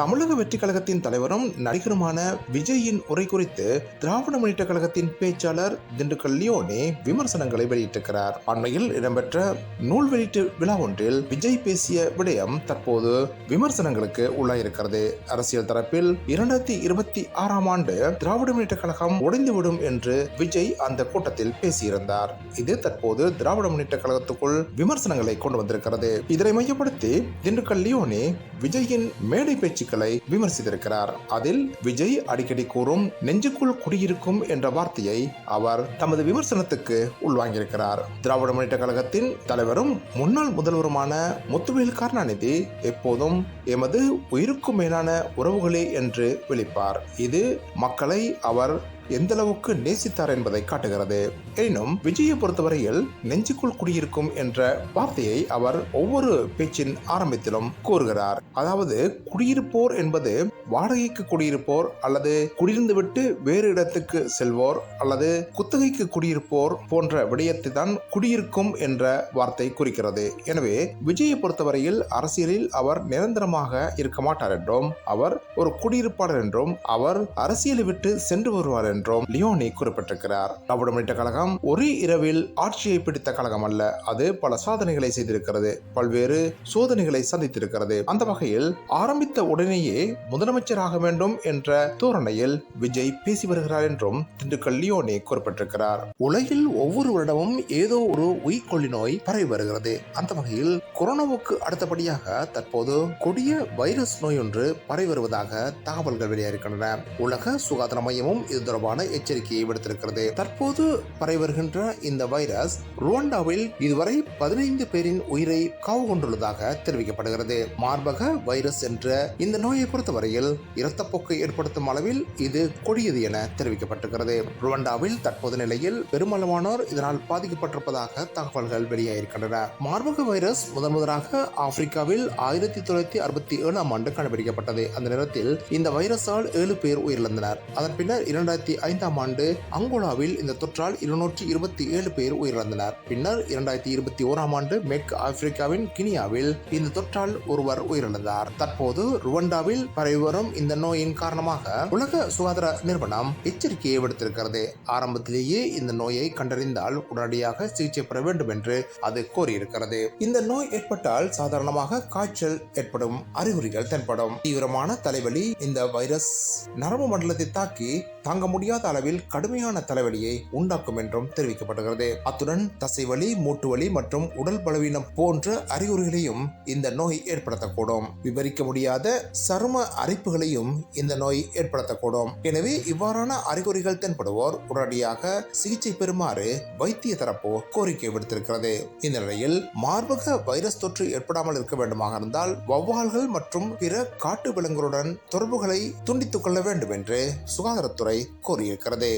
தமிழக வெற்றி கழகத்தின் தலைவரும் நடிகருமான விஜயின் உரை குறித்து திராவிட முன்னேற்ற கழகத்தின் பேச்சாளர் திண்டுக்கல் லியோனி விமர்சனங்களை வெளியிட்டிருக்கிறார். அண்மையில் இடம்பெற்ற நூல் வெளியீட்டு விழா ஒன்றில் விஜய் பேசிய விடயம் தற்போது விமர்சனங்களுக்கு உள்ளாயிருக்கிறது. அரசியல் தரப்பில் இரண்டாயிரத்தி இருபத்தி ஆறாம் ஆண்டு திராவிட முன்னேற்ற கழகம் உடைந்துவிடும் என்று விஜய் அந்த கூட்டத்தில் பேசியிருந்தார். இது தற்போது திராவிட முன்னேற்ற கழகத்துக்குள் விமர்சனங்களை கொண்டு வந்திருக்கிறது. இதனை மையப்படுத்தி திண்டுக்கல் லியோனி விஜயின் மேடை பேச்சுக்களை விமர்சித்திருக்கிறார். அதில் விஜய் அடிக்கடி கூறும் நெஞ்சுக்குள் குடியிருக்கும் என்ற வார்த்தையை அவர் தமது விமர்சனத்துக்கு உள்வாங்கியிருக்கிறார். திராவிட முன்னேற்ற கழகத்தின் தலைவரும் முன்னாள் முதல்வருமான முத்துவேல் கருணாநிதி எப்போதும் எமது உயிருக்கும் மேலான உறவுகளே என்று விழிப்பார். இது மக்களை அவர் எந்த அளவுக்கு நேசித்தார் என்பதை காட்டுகிறது. எனினும் விஜயை பொறுத்தவரையில் நெஞ்சுக்குள் குடியிருக்கும் என்ற வார்த்தையை அவர் ஒவ்வொரு பேச்சின் ஆரம்பத்திலும் கூறுகிறார். அதாவது குடியிருப்போர் என்பது வாடகைக்கு குடியிருப்போர் அல்லது குடியிருந்துவிட்டு வேறு இடத்துக்கு செல்வோர் அல்லது குத்தகைக்கு குடியிருப்போர் போன்ற விடயத்தை தான் குடியிருக்கும் என்ற வார்த்தை குறிக்கிறது. எனவே விஜயை பொறுத்தவரையில் அரசியலில் அவர் நிரந்தரமாக இருக்க மாட்டார் என்றும் அவர் ஒரு குடியிருப்பாளர் என்றும் அவர் அரசியலை விட்டு சென்று வருவார் என்றும் என்றும் லியோனி குறிப்பிட்டிருக்கிறார். திராவிட முன்னேற்ற கழகம் ஒரே இரவில் ஆட்சியை பிடித்த கழகம் அல்ல. அது பல சாதனைகளை செய்திருக்கிறது. பல்வேறு சோதனைகளை சந்தித்திருக்கிறது. அந்த வகையில் ஆரம்பித்த உடனேயே முதலமைச்சராக வேண்டும் என்ற தோரணையில் விஜய் பேசி வருகிறார் என்றும் திண்டுக்கல் லியோனி குறிப்பிட்டிருக்கிறார். உலகில் ஒவ்வொரு வருடமும் ஏதோ ஒரு உயிர்கொல்லி நோய் பரவி வருகிறது. அந்த வகையில் கொரோனாவுக்கு அடுத்தபடியாக தற்போது கொடிய வைரஸ் நோய் ஒன்று பரவி வருவதாக தகவல்கள் வெளியாகின்றன உலக சுகாதார மையமும் இது தொடர்பான எச்சரிக்கையை விடுத்திருக்கிறது. தற்போது பரவி வருகின்ற இந்த வைரஸ் ருவாண்டாவில் இதுவரை பதினைந்து பேரின் உயிரை காவு கொண்டுள்ளதாக தெரிவிக்கப்படுகிறது. மார்பக வைரஸ் என்ற இந்த நோயை பொறுத்தவரையில் இரத்தப்போக்கை ஏற்படுத்தும் அளவில் இது கொடியது என தெரிவிக்கப்பட்டிருக்கிறது. ருவாண்டாவில் தற்போது நிலையில் பெருமளவானோர் இதனால் பாதிக்கப்பட்டிருப்பதாக தகவல்கள் வெளியாகியிருக்கின்றன. மார்பக வைரஸ் முதன் முதலாக ஆப்பிரிக்காவில் ஆயிரத்தி தொள்ளாயிரத்தி அறுபத்தி ஏழாம் ஆண்டு கண்டுபிடிக்கப்பட்டது. அந்த நேரத்தில் இந்த வைரஸால் ஏழு பேர் உயிரிழந்தனர். அதன் பின்னர் இரண்டாயிரத்தி இரண்டாயிரத்தி ஐந்தாம் ஆண்டு அங்கோலாவில் இந்த தொற்றால் இருநூற்றி இருபத்தி ஏழு பேர் உயிரிழந்தனர். பின்னர் இரண்டாயிரத்தி இருபத்தி ஓராம் ஆண்டு மேற்கு ஆப்பிரிக்காவின் கினியாவில் இந்த தொற்றால் ஒருவர் உயிரிழந்தார். தற்போது ருவண்டாவில் பரவி வரும் இந்த நோயின் காரணமாக உலக சுகாதார நிறுவனம் எச்சரிக்கையை விடுத்திருக்கிறது. ஆரம்பத்திலேயே இந்த நோயை கண்டறிந்தால் உடனடியாக சிகிச்சை பெற வேண்டும் என்று அது கோரியிருக்கிறது. இந்த நோய் ஏற்பட்டால் சாதாரணமாக காய்ச்சல் ஏற்படும் அறிகுறிகள் தென்படும். தீவிரமான தலைவலி இந்த வைரஸ் நரம்பு மண்டலத்தை தாக்கி தாங்க முடியும் முடியாத அளவில் கடுமையான தலைவலியை உண்டாக்கும் என்றும் தெரிவிக்கப்படுகிறது. அத்துடன் தசைவலி மூட்டு வலி மற்றும் உடல் பலவீனம் போன்ற அறிகுறிகளையும் இந்த நோய் ஏற்படுத்தக்கூடும். விவரிக்க முடியாத சரும அரிப்புகளையும் இந்த நோய் ஏற்படுத்தக்கூடும். எனவே இவ்வாறான அறிகுறிகள் தென்படுவோர் உடனடியாக சிகிச்சை பெறுமாறு வைத்திய தரப்போ கோரிக்கை விடுத்திருக்கிறது. இந்த நிலையில் மார்பக வைரஸ் தொற்று ஏற்படாமல் இருக்க வேண்டுமாக இருந்தால் வௌவால்கள் மற்றும் பிற காட்டு விலங்குகளுடன் தொடர்புகளை துண்டித்துக் கொள்ள வேண்டும் என்று சுகாதாரத்துறை கூறியிருக்கிறது